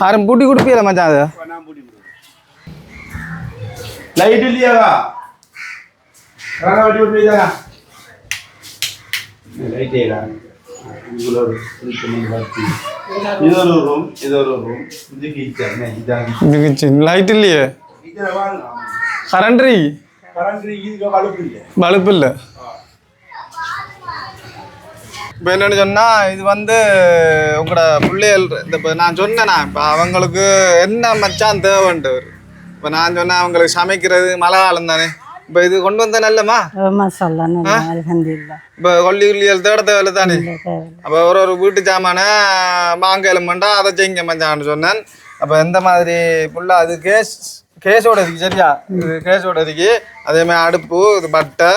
யாரும் பூட்டி கொடுப்பீல மச்சான் அது லைட் இல்லையாவா ராணா வட்டி விட்டு வைதானா லைட் ஏடா இது ஒரு ரூம் இது ஒரு ரூம் இது கிச்சன் இதான் லைட் இல்லையே கிச்சன் வாங்க கரண்ட் கரண்ட் இதுக்கு வலுப்பு இல்லை இப்போ என்னன்னு சொன்னால் இது வந்து உங்களோட பிள்ளைகள் இந்த இப்போ நான் சொன்னேனா இப்போ அவங்களுக்கு என்ன மச்சான் தேவைன்ட்டு இப்போ நான் சொன்னேன் அவங்களுக்கு சமைக்கிறது மழை காலம் தானே. இப்போ இது கொண்டு வந்த நல்லமா? இப்போ கொல்லி கொல்லியல் தேட தேவையில்ல தானே. அப்போ ஒரு ஒரு வீட்டு சாமான மாங்காயம் பண்ணா அதை செய்ங்க மச்சான்னு சொன்னேன். அப்போ எந்த மாதிரி ஃபுல்லாக அது கேஸ் கேஸோட இருக்கு சரியா? இது கேஸோட இருக்கு. அதே மாதிரி அடுப்பு இது பட்டை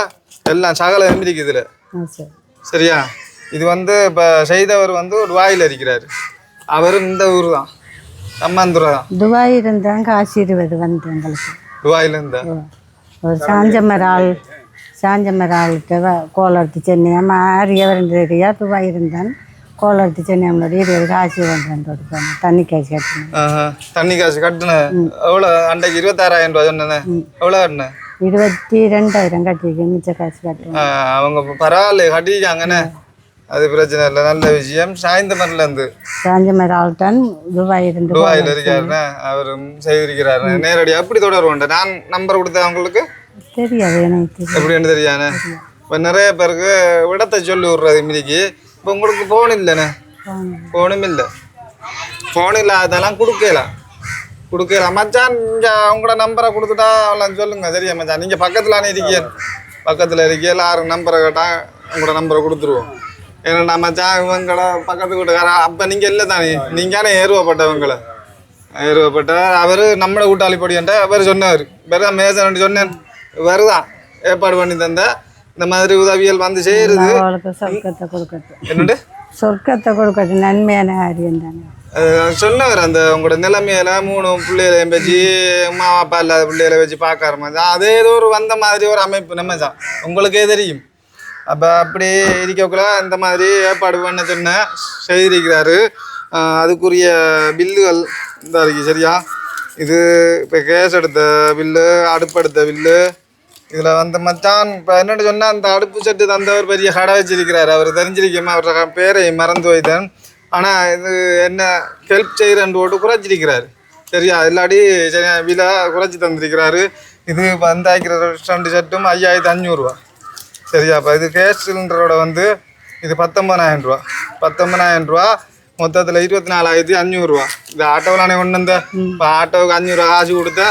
எல்லாம் சகலம் இருக்குது இதில். சரியா? இது வந்து இப்போ செய்தவர் வந்து ஒரு வாயில் இருக்கிறார். அவரும் இந்த ஊர் தான். சம்மந்துரை தான். துபாய் இருந்தாங்க காசு இருபது வந்து எங்களுக்கு. துபாயிலேருந்து? ஒரு சாஞ்சமர ஆள் சாஞ்சமர ஆள்கிட்ட வ- கோலர்த்து சென்னை ஆரியவர் தெரியா துபாய் இருந்தான் கோலர்த்து சென்னை நம்மளோட இருபது காசு வந்து போனேன் தண்ணி காசு கட்டணும். தண்ணி காசு கட்டுனேன் எவ்வளோ? அன்றைக்கு இருபத்தாறாயிரம் ரூபா சொன்னேன். எவ்வளோ கட்டினேன் இருபத்தி ரெண்டாயிரம் கட்டிருக்கு மிச்ச காசு கட்டணும். ஆஹ் அவங்க பரவாயில்ல கட்டிக்காங்கண்ணே அது பிரச்சனை இல்லை நல்ல விஷயம். சாஞ்சமர ஆள் தான் துபாய் இருந்து துபாயில் இருக்காருண்ணே அவரும் செய்திருக்கிறாரு. நேரடியாக எப்படி தொடர்புண்டு நான் நம்பர் கொடுத்தேன் அவங்களுக்கு தெரியாது எனக்கு எப்படின்னு தெரியாண்ணே இப்போ நிறைய பேருக்கு விடத்தை சொல்லி விட்றது இன்னைக்கு இப்போ உங்களுக்கு ஃபோன் இல்லைண்ணே? ஃபோனும் இல்லை. ஃபோன் இல்லாததெல்லாம் கொடுக்கலாம் கொடுக்கலாம் மச்சான் இங்கே உங்களோட நம்பரை கொடுத்துட்டா அவ்வளோ சொல்லுங்க. சரியா மச்சான்? நீங்கள் பக்கத்தில் இருக்கீங்க? பக்கத்தில் இருக்கீங்க. எல்லாரும் நம்பரை கேட்டால் உங்களோட நம்பரை கொடுத்துருவோம். ஏன்னா மச்சான் இவங்கள பக்கத்து வீட்டுக்காரன் அப்போ நீங்கள் இல்லை தானே? நீங்கள் ஏறுவப்பட்டவங்கள? ஏறுவப்பட்ட அவர் நம்மளை கூட்டாளி படியன்ட்ட அவர் சொன்னார். வேறு மேசன் சொன்னேன். வருதான் ஏற்பாடு பண்ணி தந்த இந்த மாதிரி உதவிகள் வந்து சேருது. அவளுக்கு சொர்க்கத்தை கொடுக்கட்டும். என்னண்டு சொர்க்கத்தை கொடுக்கட்டும். நன்மையான காரியம் தானே. சொன்னவர் அந்த உங்களோட நிலைமையில மூணு பிள்ளைகளையும் வச்சு அம்மா அப்பா இல்லாத பிள்ளைகளை வச்சு பார்க்க ஆரம்பிச்சான் அதே ஏதோ ஒரு வந்த மாதிரி ஒரு அமைப்பு நம்ம தான். உங்களுக்கே தெரியும். அப்போ அப்படி இருக்கக்குள்ள இந்த மாதிரி ஏற்பாடு பண்ண சொன்ன செய்திருக்கிறாரு. அதுக்குரிய பில்லுகள் இந்த இருக்கு சரியா? இது இப்போ கேஸ் எடுத்த பில்லு அடுப்பு எடுத்த பில்லு இதில் வந்து மச்சான் இப்போ என்னென்னு சொன்னால் அந்த அடுப்பு செட்டு தந்தவர் பெரிய கடை வச்சிருக்கிறார். அவர் தெரிஞ்சிருக்கமா அவரோட பேரை மறந்து வைத்தேன் ஆனால் இது என்ன ஹெல்ப் செய்கிறேன் போட்டு குறைச்சிருக்கிறார். சரியா? இல்லாடி சரி விலை குறைச்சி தந்திருக்கிறாரு. இது வந்தாய்க்கிற ரெண்டு செட்டும் ஐயாயிரத்தி அஞ்சூறுரூவா சரியா? அப்போ இது கேஸ் சிலிண்டரோட வந்து இது பத்தொம்பதாயிரம் ரூபா. பத்தொம்பதாயிரம் ரூபா மொத்தத்தில் இருபத்தி நாலாயிரத்தி அஞ்சூறுரூவா இந்த ஆட்டோவிலானே கொண்டு வந்த இப்போ ஆட்டோவுக்கு அஞ்சூறுரூவா காசு கொடுத்த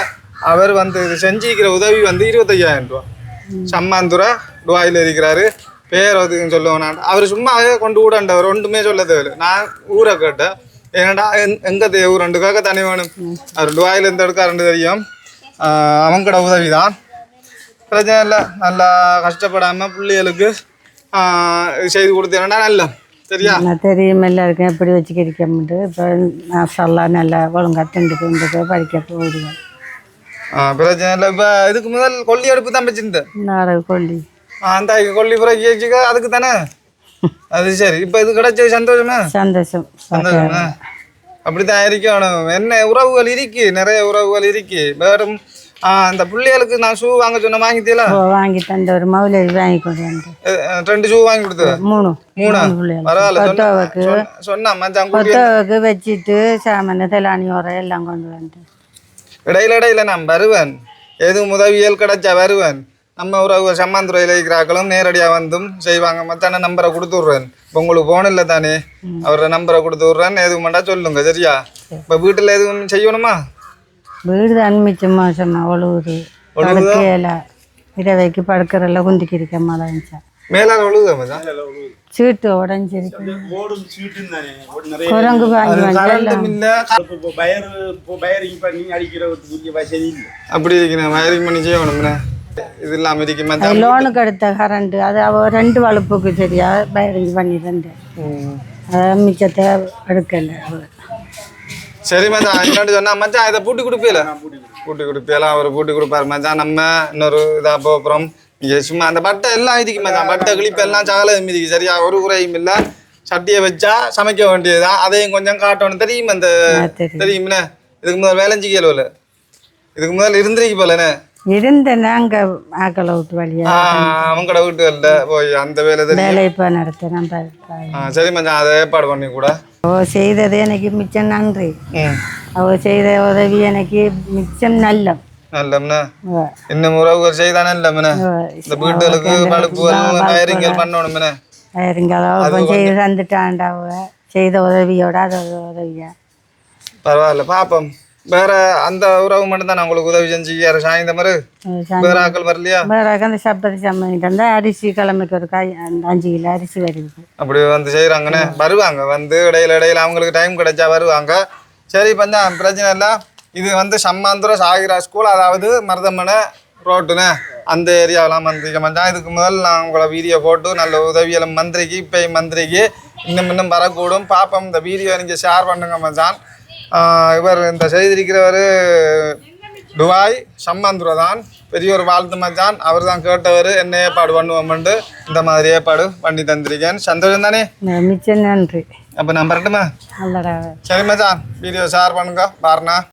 அவர் வந்து இது செஞ்சிக்கிற உதவி வந்து இருபத்தையாயிரம் ரூபா. சம்மாந்துரை துபாயில் இருக்கிறாரு. பேர் ஒதுக்குன்னு சொல்லுவேன் நான். அவர் சும்மாவே கொண்டு விடண்டவர் ஒன்றுமே சொல்ல தேவையில்லை. நான் ஊரை கேட்டேன். ஏன்னாடா எங்க ஊர் ரெண்டு கேட்க தனி வேணும்? அவர் துபாயில் இருந்து எடுக்காருன்னு தெரியும். ஆஹ் அவங்களோட உதவி தான் பிரச்சனை இல்லை நல்லா கஷ்டப்படாமல் பிள்ளைகளுக்கு செய்து கொடுத்தேன்னா நல்ல சரியா? தெரியும் எல்லாருக்கும் எப்படி வச்சுக்கிருக்கமுண்டு இப்போ மாஷல்லா நல்லா ஒழுங்கா திண்டுக்கு இந்துக்கு படிக்க போடுவேன் பிரச்சனை இல்லை இப்போ இதுக்கு முதல் கொல்லி அடுப்பு தான் வச்சிருந்தேன். நாடக கொல்லி அந்த கொல்லி புறக்கி வச்சுக்க அதுக்கு தானே? அது சரி. இப்போ இது கிடைச்சது சந்தோஷமா. சந்தோஷம்? சந்தோஷமா. அப்படித்தான் இருக்கணும். என்ன உறவுகள் இருக்கு. நிறைய உறவுகள் இருக்கு. வேறும் அந்த பிள்ளைகளுக்கு நான் ஷூ வாங்க சொன்ன இப்போ வாங்கி தந்த ஒரு மவுலவி வாங்கி கொண்டு ரெண்டு ஷூ வாங்கி கொடுத்தது மூணு மூணா பரவாயில்ல சொன்னா- கொத்தவக்கு சொன்ன- மச்சான் கொத்தவக்கு வச்சுட்டு சாமனை தெலானி எல்லாம் கொண்டு வந்து. இடையில இடையில நான் வருவேன். எதுவும் உதவியல் கிடைச்சா வருவேன். நம்ம உறவு சம்மாந்துறையில் இருக்கிறாக்களும் நேரடியாக வந்தும் செய்வாங்க. மச்சான நம்பரை கொடுத்து விட்றேன். இப்போ உங்களுக்கு போன் இல்லை தானே? அவரோட நம்பரை கொடுத்து விட்றேன் எதுவும் வேண்டா சொல்லுங்க சரியா? இப்போ வீட்டில் எதுவும் செய்யணுமா? வீடு தான் மிச்சம் மோசமா ஒழுகுது? படுக்கையில இரவைக்கு படுக்கிறல்ல குந்திக்கிருக்க மழை இருந்துச்சா மேலாக ஒழுகுதா சீட்டு உடஞ்சிருக்கு. குரங்கு அப்படி இருக்கிறேன் வயரிங் பண்ணி செய்யணும்னே இது இல்லாமல் இருக்கு லோனுக்கு எடுத்த கரண்ட் அது அவ ரெண்டு வலுப்புக்கு சரியா பயரிங் பண்ணி தந்தேன். மிச்சத்தை எடுக்கல அவ. சரி மச்சான். என்னட்டு சொன்னா மச்சான் இதை பூட்டி கொடுப்பீல பூட்டி கொடுப்பீலாம் அவர் பூட்டி கொடுப்பாரு மச்சான். நம்ம இன்னொரு இதா போகிறோம் இங்கே சும்மா அந்த பட்டை எல்லாம் இதுக்கு மச்சான். பட்டை கிளிப்பு எல்லாம் சகல மிதிக்கு. சரியா ஒரு குறையும் இல்லை. சட்டியை வச்சா சமைக்க வேண்டியதுதான். அதையும் கொஞ்சம் காட்டணும். தெரியும் அந்த ஆ, தெரியும். தெரியும்ண்ணே இதுக்கு முதல் வேலைஞ்சி கேளுவில் இதுக்கு முதல்ல இருந்திருக்கு போலண்ணே இருந்தேன்னா அங்கே ஆக்களை விட்டு வழியா அவங்களோட வீட்டுகள்ல போய் அந்த வேலை வேலை இப்போ நடத்துகிறேன் ஆ, சரி மச்சான் அதை ஏற்பாடு பண்ணி கூட. அவ செய்தது எனக்கு மிச்சம் நன்றி. அவ செய்த உதவி எனக்கு மிச்சம் நல்ல நல்லம்ண்ணே அவ. இன்னும் உறவுகள் செய்தானே இல்லைம்ண்ணே அவ இந்த வீட்டுகளுக்கு பழுப்பு அவ செய்து உதவியோட அது உதவியா? பரவாயில்ல பாப்போம். வேற அந்த உறவு மட்டும் தான் உங்களுக்கு உதவி செஞ்சு யாரு சாய்ந்த மாதிரி வேற ஆக்கள் வரலையா? வேற அந்த சப்பத்தி சம்மங்கிட்ட இருந்தா அரிசி கிழமைக்கு ஒரு காய் அஞ்சு கிலோ அரிசி வருது அப்படி வந்து செய்கிறாங்கண்ணே வருவாங்க. வந்து இடையில இடையில அவங்களுக்கு டைம் கிடைச்சா வருவாங்க. சரி பஞ்சம் பிரச்சனை இல்லை. இது வந்து சம்மாந்துரம் சாகிரா ஸ்கூல் அதாவது மருதமனை ரோட்டுண்ணே. அந்த ஏரியாவெலாம் மந்திரிக்க மச்சான். இதுக்கு முதல் நான் உங்களை வீடியோ போட்டு நல்ல உதவியெல்லாம் மந்திரிக்கு இப்போ மந்திரிக்கு இன்னும் இன்னும் வரக்கூடும். பார்ப்போம் இந்த வீடியோ நீங்கள் ஷேர் பண்ணுங்க மச்சான். ஆஹ் இவர் இந்த செய்திருக்கிறவர் துபாய் சம்மாந்துரை தான் பெரிய ஒரு வாழ்த்து மச்சான். அவர் தான் கேட்டவர் என்ன ஏற்பாடு பண்ணுவோம்ட்டு இந்த மாதிரி ஏற்பாடு பண்ணி தந்திருக்கேன். சந்தோஷம் தானே? நன்றி அப்போ நல்லடா. சரி மச்சான் வீடியோ ஷேர் பண்ணுங்க. பாருண்ணா.